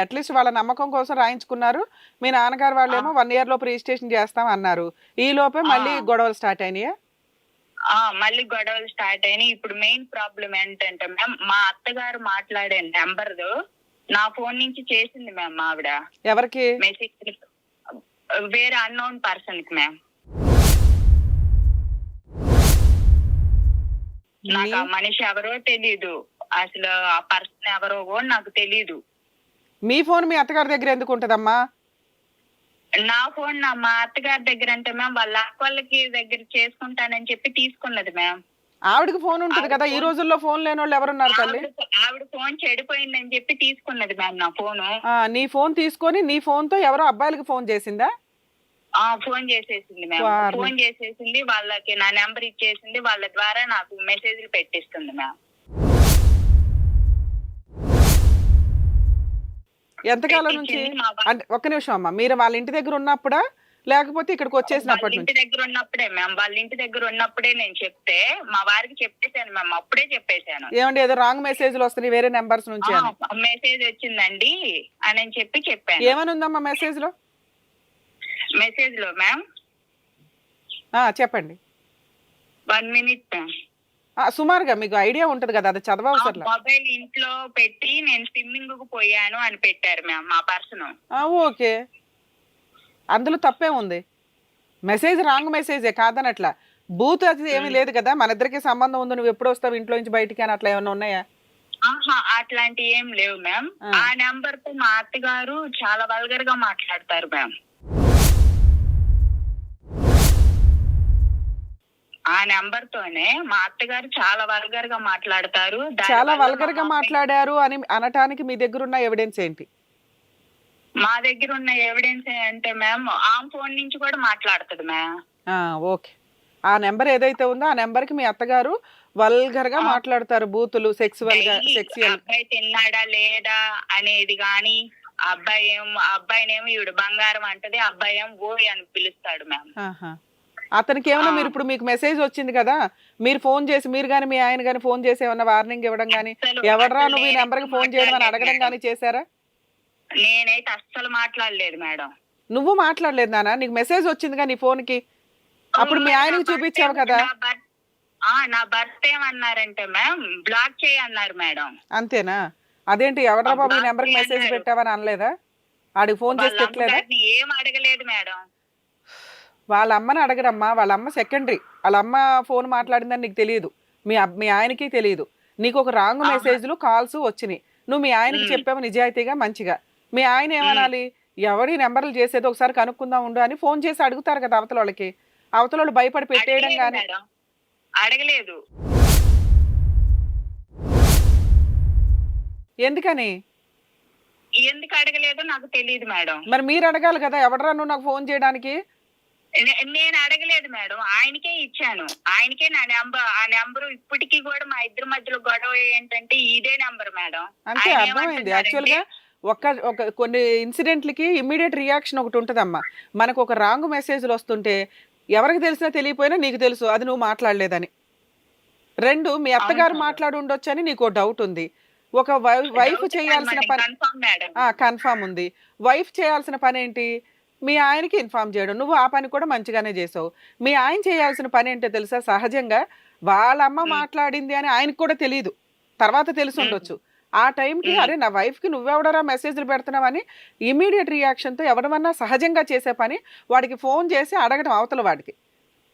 At least వాళ్ళ నమ్మకం కోసం రాయించుకున్నారు. మీ నాన్నగారు వాళ్ళేమో వన్ ఇయర్ లోపు రిజిస్ట్రేషన్ చేస్తాం అన్నారు. ఈ లోపే మళ్ళీ. గొడవలు స్టార్ట్ అయినాయా? మళ్ళీ గొడవలు స్టార్ట్ అయినాయి. ఇప్పుడు మెయిన్ ప్రాబ్లం ఏంటంటే మ్యామ్ మా అత్తగారు మాట్లాడే నెంబర్ నా ఫోన్ నుంచి చేసింది మ్యామ్ ఆవిడ. ఎవరికి? మెసేజ్ వేరే అన్నోన్ పర్సన్కి మ్యామ్ నాకు ఆ మనిషి ఎవరో తెలీదు. అసలు ఆ పర్సన్ ఎవరో కూడా నాకు తెలీదు. మీ ఫోన్ మీ అత్తగారి దగ్గర ఎందుకు ఉంటదమ్మా? నా ఫోన్ నా మా అత్తగారి దగ్గర అంటే మ్యామ్ వాళ్ళ అక్క వాళ్ళకి దగ్గర చేసుకుంటానని చెప్పి తీసుకున్నది మ్యామ్. ఆవిడకి ఫోన్ ఉంటది కదా ఈ రోజుల్లో ఫోన్ లేని వాళ్ళు ఎవరున్నారు తల్లి? ఆవిడ ఫోన్ చెడిపోయిందని చెప్పి తీసుకున్నది మ్యామ్ నా ఫోను. ఆ, నీ ఫోన్ తీసుకొని నీ ఫోన్తో ఎవరో అబ్బాయిలకి ఫోన్ చేసిందా? ఆ ఫోన్ చేసేసింది మ్యామ్. ఫోన్ చేసేసింది వాళ్ళకి నా నెంబర్ ఇచ్చేసింది వాళ్ళ ద్వారా నాకు మెసేజ్లు పెట్టిస్తుంది మ్యామ్. ఎంతకాలం నుంచి? అంటే ఒక్క నిమిషం అమ్మా. మీరు వాళ్ళ ఇంటి దగ్గర ఉన్నప్పుడా? లేకపోతే ఇక్కడికి వచ్చేసినప్పటి ఇంటి దగ్గర ఉన్నప్పుడే మ్యామ్. వాళ్ళ ఇంటి దగ్గర ఉన్నప్పుడే నేను చెప్తే మా వారికి చెప్పేశాను మ్యామ్. అప్పుడే చెప్పేశాను. ఏమండి ఏదో రాంగ్ మెసేజ్లు వస్తున్నాయి వేరే నెంబర్స్ నుంచి మెసేజ్ వచ్చిందండి అని చెప్పి చెప్పాను. ఏమని ఉందమ్మా మెసేజ్లో మెసేజ్లో మ్యామ్ చెప్పండి. One minute ma'am. సుమారుగా మీకు ఐడియా ఉంటది కదా అది చదవవసరం మొబైల్ ఇంట్లో పెట్టి నేను స్విమ్మింగ్కు పోయాను అని పెట్టారు మ్యామ్ మా పర్సన్. ఓకే. అందులో తప్పే ఉంది. మెసేజ్ రాంగ్ మెసేజే కాదనట్లా. బూత్ అది ఏమీ లేదు కదా మన ఇద్దరికి సంబంధం ఉంది నువ్వు ఎప్పుడు వస్తావు ఇంట్లో నుంచి బయటికి అని అట్లా ఏమైనా ఉన్నాయా? ఆహా అట్లాంటి ఏం లేవు మ్యామ్. ఆ. ఆ నెంబర్తో మా అత్తగారు చాలా వల్గర్గా మాట్లాడతారు మ్యామ్. నెంబర్ తోనే మా అత్తగారు చాలా వల్గర్గా మాట్లాడతారు చాలా వల్గర్గా మాట్లాడారు అని అనటానికి మీ దగ్గర ఉన్న ఎవిడెన్స్ ఏంటి? మా దగ్గర ఉన్న ఎవిడెన్స్ అంటే మ్యామ్ ఆ ఫోన్ నుంచి కూడా మాట్లాడుతుంది మ్యామ్ ఓకే. ఆ నెంబర్ ఏదైతే ఉందో ఆ నెంబర్కి మీ అత్తగారు వల్గర్గా. మాట్లాడతారు బూతులు సెక్సువల్గా సెక్సువల్ అబ్బాయి తిన్నాడా లేదా అనేది గాని అబ్బాయి ఏం అబ్బాయినేమో ఈవిడ బంగారం అంటది అబ్బాయి ఏం ఓయ్ అని పిలుస్తాడు మ్యామ్. అతనికి ఏమైనా. మీరు ఇప్పుడు మీకు మెసేజ్ వచ్చింది కదా మీరు ఫోన్ చేసి మీరు కానీ మీ ఆయన కానీ ఫోన్ చేసి ఏమన్నా వార్నింగ్ ఇవ్వడం కానీ ఎవడరా నువ్వు ఈ నేనైతే నెంబర్కి ఫోన్ చేయడం అని అడగడం. కానీ చేశారా? నేనైతే అస్సలు మాట్లాడలేదు మేడం. నువ్వు మాట్లాడలేదు నాన్న నీకు మెసేజ్ వచ్చిందిగా నీ ఫోన్కి అప్పుడు మీ ఆయనకి చూపించావు కదా. నా భర్త- ఏమన్నారంటే మ్యామ్ బ్లాక్ చేయన్నారు మేడం. అంతేనా? అదేంటి ఎవడరా బాబు ఈ అబ్బా, నెంబర్కి మెసేజ్. పెట్టావని అనలేదా? ఆడికి ఫోన్ చేసి పెట్టలేదా ఏం అడగలేదు మేడం. వాళ్ళ అమ్మని అడగడమ్మా వాళ్ళ అమ్మ సెకండరీ వాళ్ళ అమ్మ ఫోన్ మాట్లాడిందని నీకు తెలియదు. మీ మీ ఆయనకి తెలియదు. నీకు ఒక రాంగ్. మెసేజ్లు కాల్స్ వచ్చినాయి. నువ్వు మీ ఆయనకి. చెప్పావు నిజాయితీగా మంచిగా. మీ ఆయన ఏమనాలి? ఎవడి నెంబర్లు చేసేది ఒకసారి కనుక్కుందాం ఉండు అని ఫోన్ చేసి అడుగుతారు కదా అవతల వాళ్ళకి. అవతల వాళ్ళు భయపడి పెట్టేయడం కానీ అడగలేదు. ఎందుకని? ఎందుకు అడగలేదో నాకు తెలియదు మేడం. మరి మీరు అడగాలి కదా ఎవడరా నువ్వు నాకు ఫోన్ చేయడానికి? నేను అడగలేదు మేడం. ఆయనకే ఇచ్చాను. ఆయనకే నా నెంబర్ ఆ నెంబర్ ఇప్పటికీ కూడా మా ఇద్దరి మధ్యలో గొడవ ఏంటంటే ఇదే నెంబర్ మేడం. ఆయన అర్థమైంది. యాక్చువల్గా ఒక ఒక కొన్ని ఇన్సిడెంట్లకి ఇమ్మీడియట్ రియాక్షన్ ఒకటి ఉంటుందమ్మా. మనకు ఒక రాంగ్ మెసేజ్లు వస్తుంటే ఎవరికి తెలిసినా తెలియపోయినా నీకు తెలుసు అది నువ్వు మాట్లాడలేదని. రెండు మీ అత్తగారు. మాట్లాడి ఉండొచ్చు అని నీకు డౌట్ ఉంది. ఒక వైఫ్ చేయాల్సిన పని కన్ఫామ్ ఉంది. వైఫ్ చేయాల్సిన పని ఏంటి మీ ఆయనకి ఇన్ఫామ్ చేయడం. నువ్వు ఆ పని కూడా మంచిగానే చేసావు. మీ ఆయన చేయాల్సిన పని ఏంటో తెలుసా? సహజంగా వాళ్ళ అమ్మ. మాట్లాడింది అని ఆయనకు కూడా తెలియదు తర్వాత తెలిసి. ఉండొచ్చు. ఆ టైంకి. అరే నా వైఫ్కి నువ్వెవడరా మెసేజ్లు పెడుతున్నావని ఇమీడియట్ రియాక్షన్తో ఎవడమన్నా సహజంగా చేసే పని వాడికి ఫోన్ చేసి అడగడం అవతల వాడికి.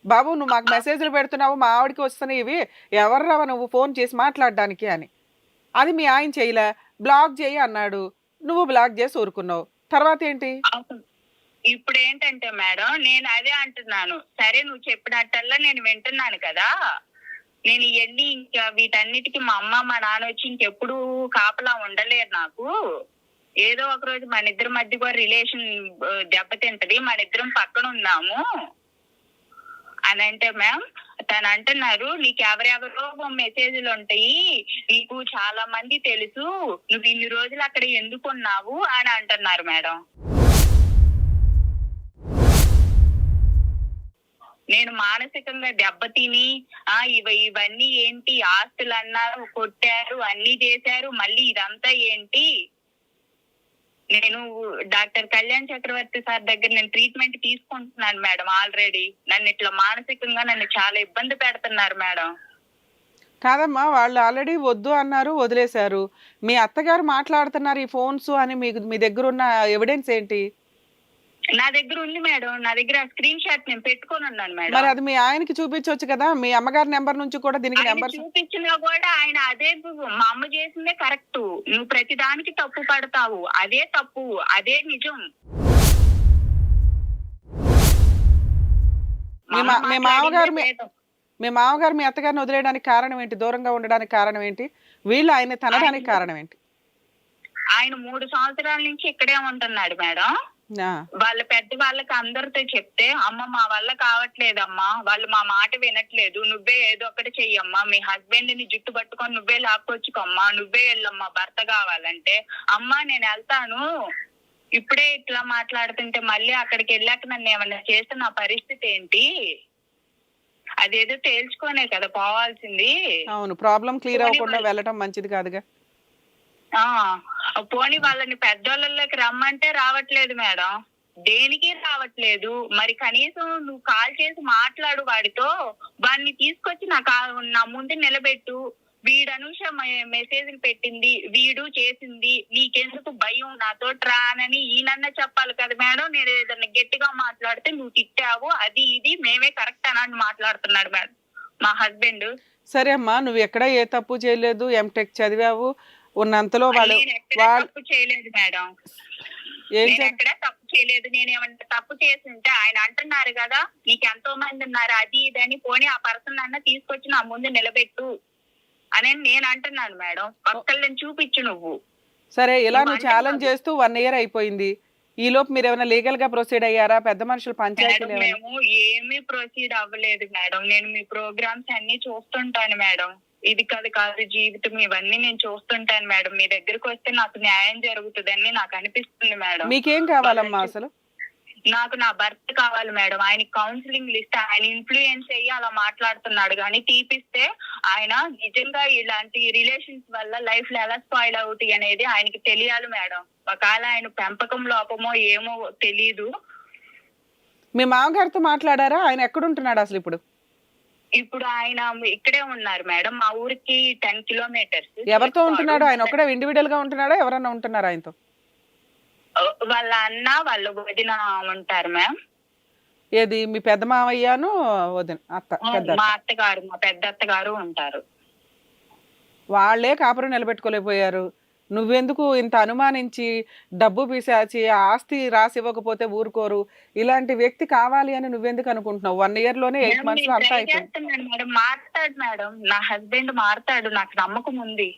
బాబు నువ్వు మాకు మెసేజ్లు పెడుతున్నావు మా ఆవిడకి వస్తున్నాయి ఇవి. ఎవర్రా నువ్వు ఫోన్ చేసి మాట్లాడడానికి అని. అది మీ ఆయన చేయలే. బ్లాక్ చేయి అన్నాడు. నువ్వు బ్లాక్ చేసి ఊరుకున్నావు. తర్వాత ఏంటి. ఇప్పుడు ఏంటంటే మేడం నేను అదే అంటున్నాను. సరే నువ్వు చెప్పినట్టల్లా నేను వింటున్నాను కదా. నేను ఇవన్నీ ఇంకా వీటన్నిటికీ మా అమ్మ మా నాన్న వచ్చి ఇంకెప్పుడు కాపలా ఉండలేరు నాకు. ఏదో ఒక రోజు మన ఇద్దరి మధ్య కూడా రిలేషన్ దెబ్బతింటది. మన ఇద్దరం పక్కన ఉన్నాము. అని అంటే మ్యామ్ తను అంటున్నారు నీకు ఎవరెవరో మెసేజ్లు ఉంటాయి. నీకు చాలా మంది తెలుసు. నువ్వు ఇన్ని రోజులు అక్కడ ఎందుకు ఉన్నావు? అని అంటున్నారు మేడం. నేను మానసికంగా దెబ్బతిని ఆ ఇవ ఇవన్నీ ఏంటి? ఆస్తులు అన్నారు కొట్టారు అన్ని చేశారు మళ్ళీ ఇదంతా ఏంటి? నేను డాక్టర్ కళ్యాణ్ చక్రవర్తి సార్ దగ్గర నేను ట్రీట్మెంట్ తీసుకుంటున్నాను మేడం ఆల్రెడీ. నన్ను ఇట్లా మానసికంగా నన్ను చాలా ఇబ్బంది పెడుతున్నారు మేడం. కాదమ్మా వాళ్ళు ఆల్రెడీ వద్దు అన్నారు వదిలేశారు. మీ అత్తగారు మాట్లాడుతున్నారు ఈ ఫోన్స్ అని మీకు మీ దగ్గర ఉన్న ఎవిడెన్స్ ఏంటి? నా దగ్గర ఉంది మేడం. నా దగ్గర స్క్రీన్ షాట్ నేను పెట్టుకొని ఉన్నాను మరి మేడం అది మీ ఆయనకి చూపించవచ్చు కదా. మీ అమ్మగారి నెంబర్ నుంచి కూడా దీనికి ఆయన నెంబర్ చూపించినా కూడా ఆయన అదే మా అమ్మ చేసిందే కరెక్ట్ నువ్వు ప్రతి దానికి తప్పు పడతావు. అదే తప్పు. అదే నిజం. మీ మామగారు మీ- మాట్లాడిందే మీ మామగారు మీ అత్తగారిని వదిలేయడానికి కారణం ఏంటి? దూరంగా ఉండడానికి కారణం ఏంటి? వీళ్ళు ఆయన తనడానికి కారణం ఏంటి? ఆయన మూడు సంవత్సరాల నుంచి ఇక్కడే ఉంటున్నాడు మేడం. వాళ్ళ పెద్ద వాళ్ళకి అందరితో చెప్తే అమ్మ మా వల్ల కావట్లేదమ్మా. వాళ్ళు మా మాట వినట్లేదు. నువ్వే ఏదో ఒకటి చెయ్యమ్మా. మీ హస్బెండ్ని జుట్టు పట్టుకొని నువ్వే లాక్కొచ్చుకోమ్మా. నువ్వే వెళ్ళమ్మా భర్త కావాలంటే అమ్మా నేను వెళ్తాను. ఇప్పుడే ఇట్లా మాట్లాడుతుంటే మళ్ళీ అక్కడికి వెళ్ళాక నన్ను ఏమన్నా చేస్తే నా పరిస్థితి ఏంటి? అదేదో తేల్చుకోనే కదా పోవాల్సింది. అవును. ప్రాబ్లం క్లియర్ అవ్వకుండా వెళ్ళటం మంచిది కాదుగా. పోనీ వాళ్ళని పెద్దోళ్ళలోకి రమ్మంటే రావట్లేదు మేడం. దేనికి రావట్లేదు? మరి కనీసం నువ్వు కాల్ చేసి మాట్లాడు వాడితో. వాడిని తీసుకొచ్చి నా నా ముందు నిలబెట్టు. వీడు అనుష మెసేజ్ పెట్టింది వీడు చేసింది నీకెందుకు భయం? నాతో రానని ఈయనన్నా చెప్పాలి కదా మేడం. నేను ఏదన్నా గట్టిగా మాట్లాడితే నువ్వు తిట్టావు. అది ఇది మేమే కరెక్ట్ అని మాట్లాడుతున్నాడు మేడం. మా హస్బెండ్. సరే అమ్మా నువ్వు ఎక్కడ ఏ తప్పు చేయలేదు ఎంటెక్ చదివావు. ఉన్నంతలో వాళ్ళు తప్పు చేయలేదు మేడం. నేను ఎక్కడ తప్పు చేయలేదు. నేను ఏమన్నా తప్పు చేస్తుంటే ఆయన అంటున్నారు కదా నీకు ఎంతో మంది ఉన్నారు అది ఇది అని పోనీ ఆ పర్సన్ అన్న తీసుకొచ్చి నా ముందు నిలబెట్టు అని నేను అంటున్నాను మేడం. ఒక్కళ్ళని చూపించు నువ్వు. సరే ఇలా నువ్వు ఛాలెంజ్. చేస్తూ వన్ ఇయర్ అయిపోయింది. ఈ లోపు మీరు ఏమైనా లీగల్గా ప్రొసీడ్ అయ్యారా? పెద్ద మనుషులు ఏమైనా? మేము ఏమీ ప్రొసీడ్ అవ్వలేదు మేడం. నేను మీ ప్రోగ్రామ్స్ అన్ని చూస్తుంటాను మేడం. ఇది కాదు కాదు జీవితం ఇవన్నీ నేను చూస్తుంటాను మేడం. మీ దగ్గరికి వస్తే నాకు న్యాయం జరుగుతుందని నాకు అనిపిస్తుంది మేడం. మీకేం కావాలమ్మా అసలు? నాకు నా భర్త కావాలి మేడం. ఆయన కౌన్సిలింగ్ లిస్ట్ ఆయన ఇన్ఫ్లుయెన్స్ అయ్యి అలా మాట్లాడుతున్నాడు. కానీ తీపిస్తే ఆయన నిజంగా ఇలాంటి రిలేషన్స్ వల్ల లైఫ్లో ఎలా స్పాయిల్ అవుతాయి అనేది ఆయనకి తెలియాలి మేడం. ఒకవేళ ఆయన పెంపకం లోపమో ఏమో తెలీదు. మీ మామగారితో మాట్లాడారా? ఆయన ఎక్కడుంటున్నాడు అసలు ఇప్పుడు? ఇప్పుడు ఆయన ఇక్కడే ఉన్నారు మేడం మా ఊరికి టెన్ కిలోమీటర్స్ ఎవరితో ఉంటున్నాడు? ఆయన ఒక్కడే ఇండివిడువల్గా ఉంటున్నాడా? ఎవరన్నా ఉంటున్నారా ఆయనతో? వాళ్ళ అన్న వాళ్ళ వదిన ఉంటారు మ్యామ్. ఏది? మీ పెద్ద మావయ్యను వదిన అత్త పెద్ద మా అత్త. అత్తగారు మా పెద్ద అత్తగారు ఉంటారు. వాళ్ళే కాపురం నిలబెట్టుకోలేకపోయారు. నువ్వెందుకు ఇంత అనుమానించి డబ్బు పిశాచి ఆస్తి రాసి ఇవ్వకపోతే ఊరుకోరు. ఇలాంటి వ్యక్తి కావాలి అని నువ్వెందుకు అనుకుంటున్నావు? వన్ ఇయర్లోనే ఎయిట్ మంత్స్లో అంతా అయిపోయింది. మారుతాడు మేడం. నా హస్బెండ్ మారుతాడు. నాకు నమ్మకం ఉంది.